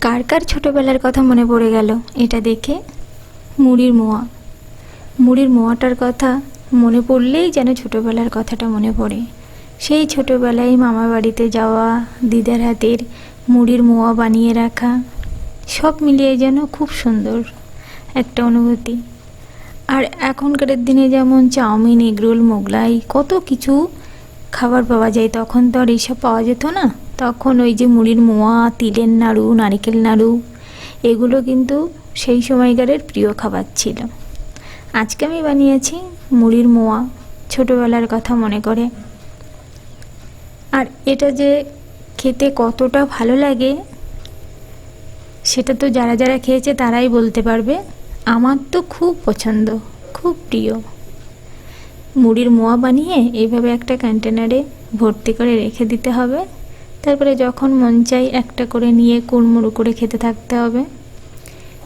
কার কার ছোটোবেলার কথা মনে পড়ে গেল এটা দেখে মুড়ির মোয়া। মুড়ির মোয়াটার কথা মনে পড়লেই যেন ছোটোবেলার কথাটা মনে পড়ে। সেই ছোটোবেলায় মামা বাড়িতে যাওয়া, দিদার হাতের মুড়ির মোয়া বানিয়ে রাখা, সব মিলিয়ে যেন খুব সুন্দর একটা অনুভূতি। আর এখনকার দিনে যেমন চাউমিন, এগরোল, মোগলাই কত কিছু খাবার পাওয়া যায়, তখন তো আর এইসব পাওয়া যেত না। তখন ওই যে মুড়ির মোয়া, তিলের নাড়ু, নারিকেল নাড়ু, এগুলো কিন্তু সেই সময়কারের প্রিয় খাবার ছিল। আজকে আমি বানিয়েছি মুড়ির মোয়া, ছোটোবেলার কথা মনে করে। আর এটা যে খেতে কতটা ভালো লাগে, সেটা তো যারা যারা খেয়েছে তারাই বলতে পারবে। আমার তো খুব পছন্দ, খুব প্রিয়। মুড়ির মোয়া বানিয়ে এইভাবে একটা কন্টেনারে ভর্তি করে রেখে দিতে হবে। তারপরে যখন মন চাই একটা করে নিয়ে কুড়মুড়ো করে খেতে থাকতে হবে।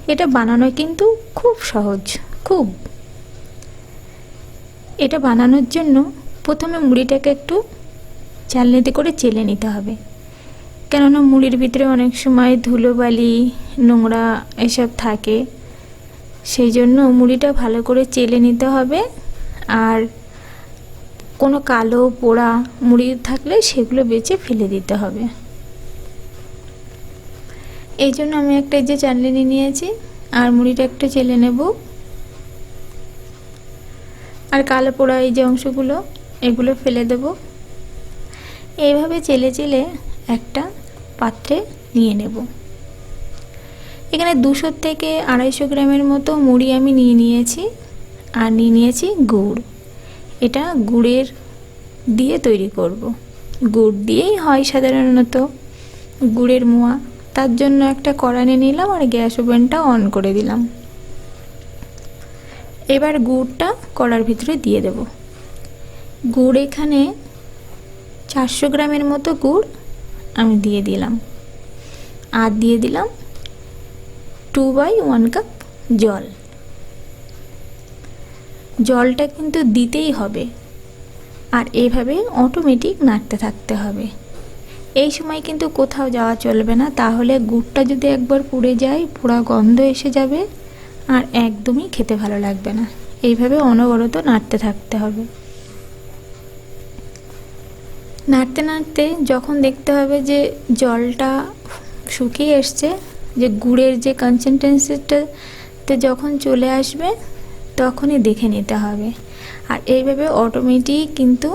এটা বানানো কিন্তু খুব সহজ, খুব। এটা বানানোর জন্য প্রথমে মুড়িটাকে একটু চালনিতে করে চেলে নিতে হবে। কেননা মুড়ির ভিতরে অনেক সময় ধুলোবালি, নোংরা এসব থাকে। সেই জন্য মুড়িটা ভালো করে চেলে নিতে হবে। আর কোনো কালো, পোড়া মুড়ি থাকলে সেগুলো বেছে ফেলে দিতে হবে। এই জন্য আমি একটা যে চালনি নিয়েছি, আর মুড়িটা একটু চেলে নেব। আর কালো, পোড়া এই যে অংশগুলো, এগুলো ফেলে দেব। এইভাবে চেলে চেলে একটা পাত্রে নিয়ে নেব। এখানে দুশো থেকে আড়াইশো গ্রামের মতো মুড়ি আমি নিয়ে নিয়েছি, আর নিয়ে নিয়েছি গুড়। এটা গুড়ের দিয়ে তৈরি করব। গুড় দিয়েই হয় সাধারণত গুড়ের মোয়া। তার জন্য একটা কড়ানে নিলাম আর গ্যাস ওভেনটা অন করে দিলাম। এবার গুড়টা কড়ার ভিতরে দিয়ে দেব। গুড় এখানে চারশো গ্রামের মতো গুড় আমি দিয়ে দিলাম। আর দিয়ে দিলাম টু বাই ওয়ান কাপ জল। জলটা কিন্তু দিতেই হবে। আর এভাবে অটোমেটিক নাড়তে থাকতে হবে। এই সময় কিন্তু কোথাও যাওয়া চলবে না। তাহলে গুড়টা যদি একবার পুড়ে যায় পুরা গন্ধ এসে যাবে আর একদমই খেতে ভালো লাগবে না। এইভাবে অনবরত নাড়তে থাকতে হবে। নাড়তে নাড়তে যখন দেখতে হবে যে জলটা শুকিয়ে এসছে, যে গুড়ের যে কনসেন্টেন্সিটাতে যখন চলে আসবে তখনই দেখে নিতে হবে। আর এইভাবে অটোমেটিক কিন্তু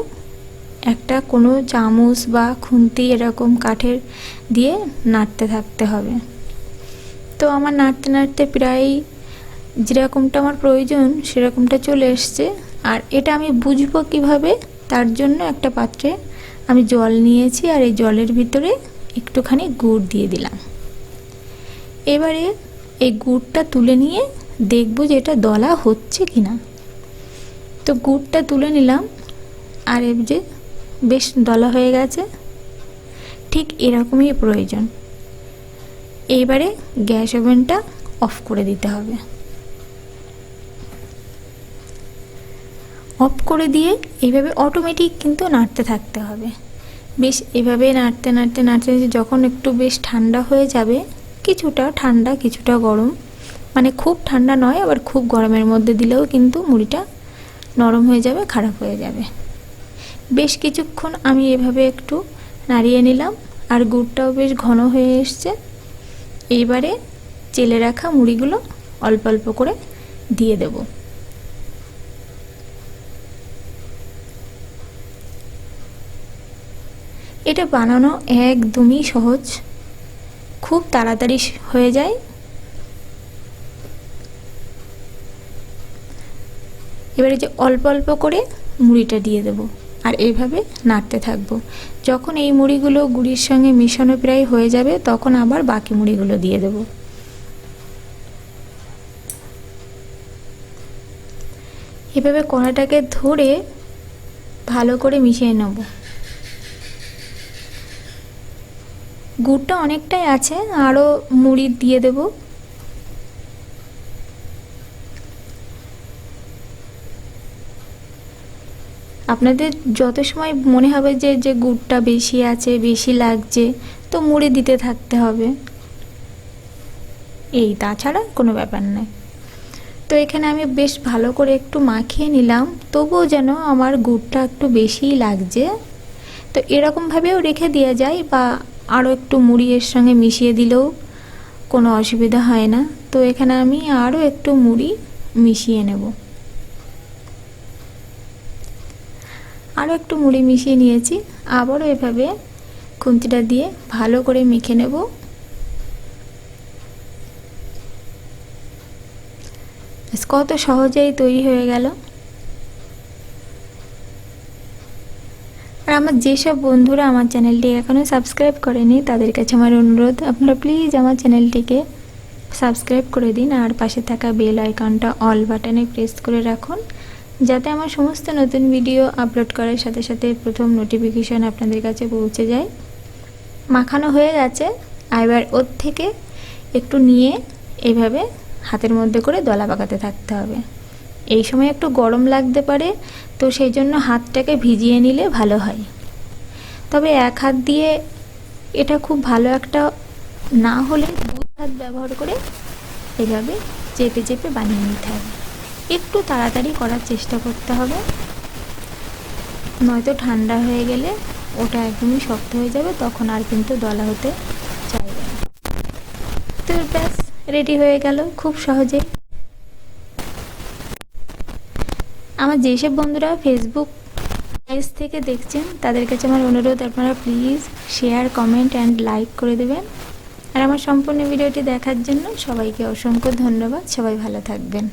একটা কোনো চামচ বা খুন্তি এরকম কাঠের দিয়ে নাড়তে থাকতে হবে। তো আমার নাড়তে নাড়তে প্রায় যেরকমটা আমার প্রয়োজন সেরকমটা চলে এসছে। আর এটা আমি বুঝব কীভাবে তার জন্য একটা পাত্রে আমি জল নিয়েছি আর এই জলের ভিতরে একটুখানি গুড় দিয়ে দিলাম। এবারে এই গুড়টা তুলে নিয়ে দেখব যে এটা দলা হচ্ছে কি না তো গুড়টা তুলে নিলাম, আর এর যে বেশ দলা হয়ে গেছে, ঠিক এরকমই প্রয়োজন। এইবারে গ্যাস ওভেনটা অফ করে দিতে হবে। অফ করে দিয়ে এইভাবে অটোমেটিক কিন্তু নাড়তে থাকতে হবে। বেশ এভাবে নাড়তে নাড়তে নাড়তে, যখন একটু বেশ ঠান্ডা হয়ে যাবে, কিছুটা ঠান্ডা, কিছুটা গরম মানে খুব ঠান্ডা নয়, আবার খুব গরমের মধ্যে দিলেও কিন্তু মুড়িটা নরম হয়ে যাবে, খারাপ হয়ে যাবে। বেশ কিছুক্ষণ আমি এভাবে একটু নাড়িয়ে নিলাম, আর গুড়টাও বেশ ঘন হয়ে এসছে। এইবারে চেলে রাখা মুড়িগুলো অল্প অল্প করে দিয়ে দেব। এটা বানানো একদমই সহজ। খুব তাড়াতাড়ি হয়ে যায় এবারে যে অল্প অল্প করে মুড়িটা দিয়ে দেবো আর এইভাবে নাড়তে থাকব। যখন এই মুড়িগুলো গুড়ির সঙ্গে মিশানো প্রায় হয়ে যাবে, তখন আবার বাকি মুড়িগুলো দিয়ে দেবো। এভাবে কড়াটাকে ধরে ভালো করে মিশিয়ে নেব। গুড়টা অনেকটাই আছে, আরও মুড়ি দিয়ে দেবো। আপনাদের যত সময় মনে হবে যে যে গুড়টা বেশি আছে, বেশি লাগছে, তো মুড়ে দিতে থাকতে হবে। এই তাছাড়া কোনো ব্যাপার নয়। তো এখানে আমি বেশ ভালো করে একটু মাখিয়ে নিলাম, তবুও যেন আমার গুড়টা একটু বেশিই লাগছে। তো এরকমভাবেও রেখে দেওয়া যায় বা আরও একটু মুড়ি এর সঙ্গে মিশিয়ে দিলেও কোনো অসুবিধা হয় না। তো এখানে আমি আরও একটু মুড়ি মিশিয়ে নেব। আরও একটু মুড়ি মিশিয়ে নিয়েছি। আবারও এভাবে খুন্তিটা দিয়ে ভালো করে মেখে নেব। কত সহজেই তৈরি হয়ে গেল। আর আমার যেসব বন্ধুরা আমার চ্যানেলটি এখনও সাবস্ক্রাইব করেনি, তাদের কাছে আমার অনুরোধ, আপনারা প্লিজ আমার চ্যানেলটিকে সাবস্ক্রাইব করে দিন আর পাশে থাকা বেল আইকনটা অল বাটনে প্রেস করে রাখুন। যাতে আমার সমস্ত নতুন ভিডিও আপলোড করার সাথে সাথে প্রথম নোটিফিকেশন আপনাদের কাছে পৌঁছে যায়। মাখানো হয়ে গেছে। এবার ওর থেকে একটু নিয়ে এইভাবে হাতের মধ্যে করে দলা পাকাতে থাকতে হবে। এই সময় একটু গরম লাগতে পারে, তো সেই জন্য হাতটাকে ভিজিয়ে নিলে ভালো হয়। তবে এক হাত দিয়ে এটা খুব ভালো একটা না হলে দুই হাত ব্যবহার করে এভাবে চেপে চেপে বানিয়ে নিতে হবে। একটু তাড়াতাড়ি করার চেষ্টা করতে হবে। নয়তো ঠান্ডা হয়ে গেলে ওটা একদমই শক্ত হয়ে যাবে, তখন আর কিন্তু দলা হতে চাইবে তো ব্যাস, রেডি হয়ে গেল খুব সহজে আমার যেসব বন্ধুরা ফেসবুক পেজ থেকে দেখছেন, তাদের কাছে আমার অনুরোধ, আপনারা please share comment and like করে দেবেন। আর আমার সম্পূর্ণ ভিডিওটি দেখার জন্য সবাইকে অসংখ্য ধন্যবাদ। সবাই ভালো থাকবেন।